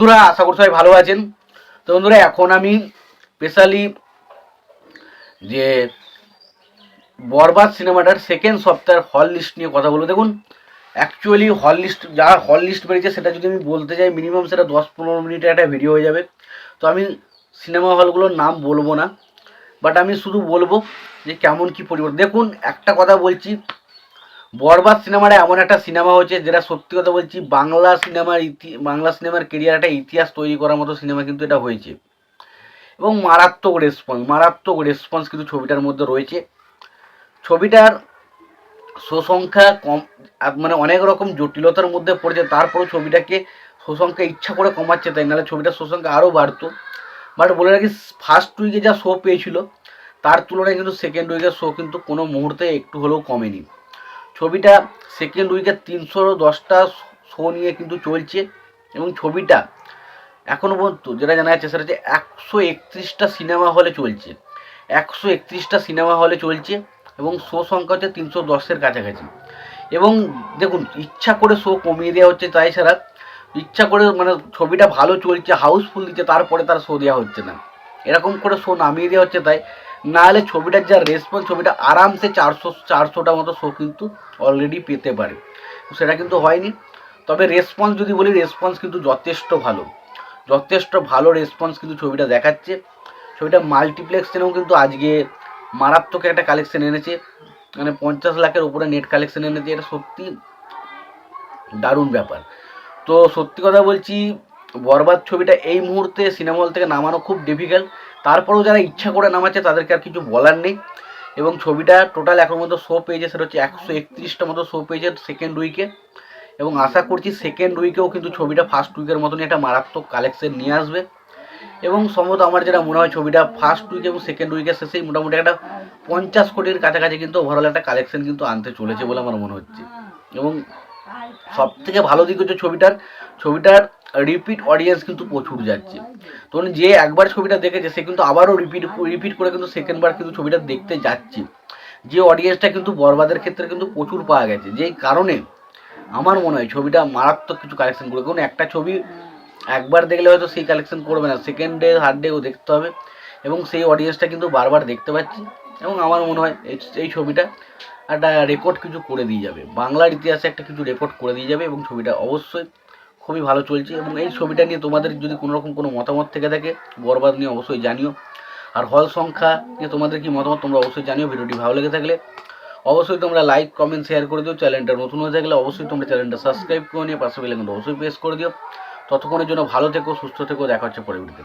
বন্ধুরা, আশা করি সবাই ভালো আছেন। তো বন্ধুরা, এখন আমি স্পেশালি যে বরবাদ সিনেমাটার সেকেন্ড সপ্তাহের হল লিস্ট নিয়ে কথা বলব। দেখুন অ্যাকচুয়ালি হল লিস্ট যা হল লিস্ট বেরিয়েছে, সেটা যদি আমি বলতে যাই মিনিমাম সেটা দশ পনেরো মিনিটের একটা ভিডিও হয়ে যাবে। তো আমি সিনেমা হলগুলোর নাম বলব না বাট আমি শুধু বলব যে কেমন কি পরিবর্তন। দেখুন, একটা কথা বলছি বরবাদ সিনেমাটা এমন একটা সিনেমা হচ্ছে যেটা সত্যি কথা বলছি, বাংলা সিনেমার ইতি, বাংলা সিনেমার কেরিয়ার একটা ইতিহাস তৈরি করার মতো সিনেমা কিন্তু এটা হয়েছে। এবং মারাত্মক রেসপন্স মারাত্মক রেসপন্স কিন্তু ছবিটার মধ্যে রয়েছে। ছবিটার সুসংখ্যা কম মানে অনেক রকম জটিলতার মধ্যে পড়েছে, তারপরেও ছবিটাকে সুসংখ্যা ইচ্ছা করে কমাচ্ছে, তাই নাহলে ছবিটার সুসংখ্যা আরও বাড়তো। বাট বলে রাখি ফার্স্ট উইকে যা শো পেয়েছিল, তার তুলনায় কিন্তু সেকেন্ড উইকের শো কিন্তু কোনো মুহূর্তে একটু হলেও কমেনি। ছবিটা সেকেন্ড উইকে তিনশো দশটা শো নিয়ে কিন্তু চলছে এবং ছবিটা এখনও পর্যন্ত যেটা জানা যাচ্ছে সেটা হচ্ছে একশো একত্রিশটা সিনেমা হলে চলছে। একশো একত্রিশটা সিনেমা হলে চলছে এবং শো সংখ্যা হচ্ছে তিনশো দশের কাছাকাছি। এবং দেখুন, ইচ্ছা করে শো কমিয়ে দেওয়া হচ্ছে তাই ছাড়া ইচ্ছা করে মানে ছবিটা ভালো চলছে হাউসফুল দিচ্ছে, তারপরে তার শো দেওয়া হচ্ছে না। এরকম করে শো নামিয়ে দেওয়া হচ্ছে তাই না হলে ছবিটার যা রেসপন্স ছবিটা আরামসে চারশো, চারশোটা মতো শো কিন্তু অলরেডি পেতে পারে। সেটা কিন্তু হয়নি। তবে রেসপন্স যদি বলি রেসপন্স কিন্তু যথেষ্ট ভালো। যথেষ্ট ভালো রেসপন্স কিন্তু ছবিটা দেখাচ্ছে। ছবিটা মাল্টিপ্লেক্স মাল্টিপ্লেক্সেও কিন্তু আজকে মারাত্মক একটা কালেকশন এনেছে। মানে পঞ্চাশ লাখের উপরে নেট কালেকশন এনেছে। এটা সত্যি দারুণ ব্যাপার। তো সত্যি কথা বলছি, বরবাদ ছবিটা এই মুহূর্তে সিনেমা হল থেকে নামানো খুব ডিফিকাল্ট তারপরেও যারা ইচ্ছা করে নামাচ্ছে তাদেরকে আর কিছু বলার নেই। এবং ছবিটা টোটাল এখন মতো শো পেয়েছে, সেটা হচ্ছে একশো একত্রিশটা মতো শো পেয়েছে সেকেন্ড উইকে এবং আশা করছি সেকেন্ড উইকেও কিন্তু ছবিটা ফার্স্ট উইকের মতনই একটা মারাত্মক কালেকশন নিয়ে আসবে। এবং সম্ভবত আমার যেটা মনে হয় ছবিটা ফার্স্ট উইক এবং সেকেন্ড উইকের শেষেই মোটামুটি একটা পঞ্চাশ কোটির কাছাকাছি কিন্তু ওভারঅল একটা কালেকশন কিন্তু আনতে চলেছে বলে আমার মনে হচ্ছে। এবং সব থেকে ভালো দিক হচ্ছে ছবিটার ছবিটার রিপিট অডিয়েন্স কিন্তু প্রচুর যাচ্ছে। তো যে একবার ছবিটা দেখেছে, সে কিন্তু আবারও রিপিট রিপিট করে কিন্তু সেকেন্ডবার কিন্তু ছবিটা দেখতে যাচ্ছে। যে অডিয়েন্সটা কিন্তু বরবাদের ক্ষেত্রে কিন্তু প্রচুর পাওয়া গেছে। যেই কারণে আমার মনে হয় ছবিটা মারাত্মক কিছু কালেকশন করবে। কারণ একটা ছবি একবার দেখলে হয়তো সেই কালেকশন করবে না। সেকেন্ড ডে থার্ড ডেও দেখতে হবে। এবং সেই অডিয়েন্সটা কিন্তু বারবার দেখতে পাচ্ছি। এবং আমার মনে হয় এই ছবিটা একটা রেকর্ড কিছু করে দিয়ে যাবে। বাংলার ইতিহাসে একটা কিছু রেকর্ড করে দিয়ে যাবে এবং ছবিটা অবশ্যই খুবই ভালো চলছে এবং এই ছবিটা নিয়ে তোমাদের যদি কোনো রকম কোনো মতামত থেকে থাকে, বরবাদ নিয়ে অবশ্যই জানিও। আর হল সংখ্যা নিয়ে তোমাদের কি মতামত, তোমরা অবশ্যই জানিও ভিডিওটি ভালো লেগে থাকলে। অবশ্যই তোমরা লাইক কমেন্ট শেয়ার করে দিও। চ্যানেলটা নতুন হয়ে থাকলে অবশ্যই তোমরা চ্যানেলটা সাবস্ক্রাইব করে নিয়ে পাশে বেলাইকনটা অবশ্যই প্রেস করে দিও। ততক্ষণের জন্য ভালো থেকো, সুস্থ থেকো, দেখা হচ্ছে পরে ভিডিওতে